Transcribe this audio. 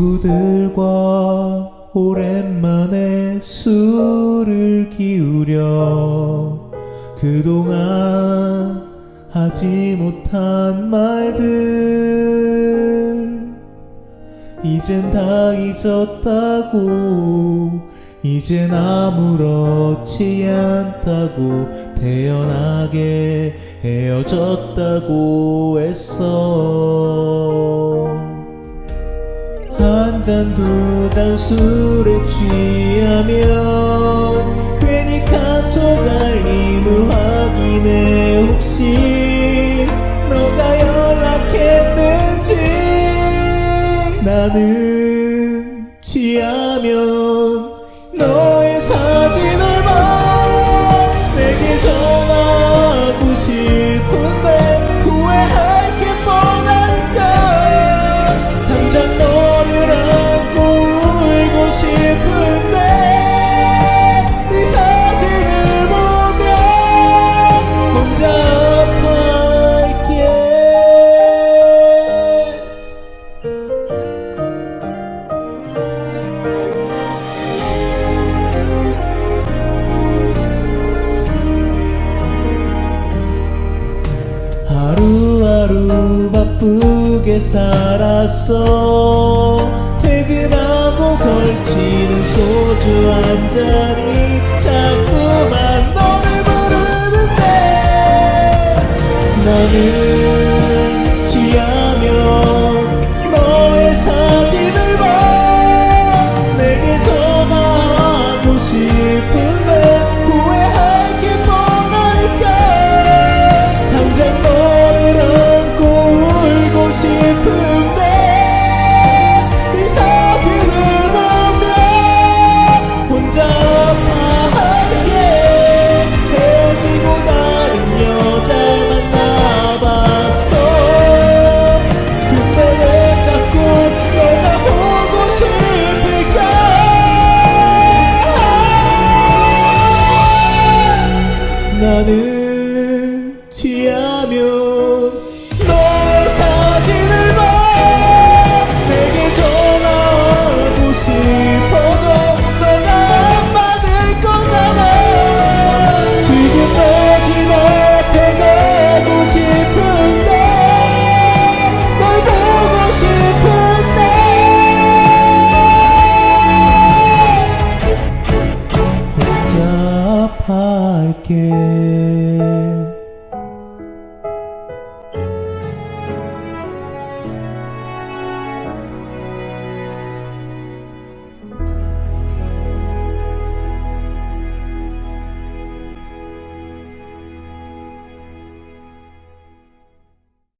친구들과 오랜만에 술을 기울여 그동안 하지 못한 말들 이젠 다 잊었다고 이젠 아무렇지 않다고 태연하게 헤어졌다고 했어. 한 잔 두 잔 술에 취하면 괜히 카톡 알림을 확인해. 혹시 너가 연락했는지 나는 취하면 너의 사 바쁘게 살았어. 퇴근하고 걸치는 소주 한 잔이 나는 kia.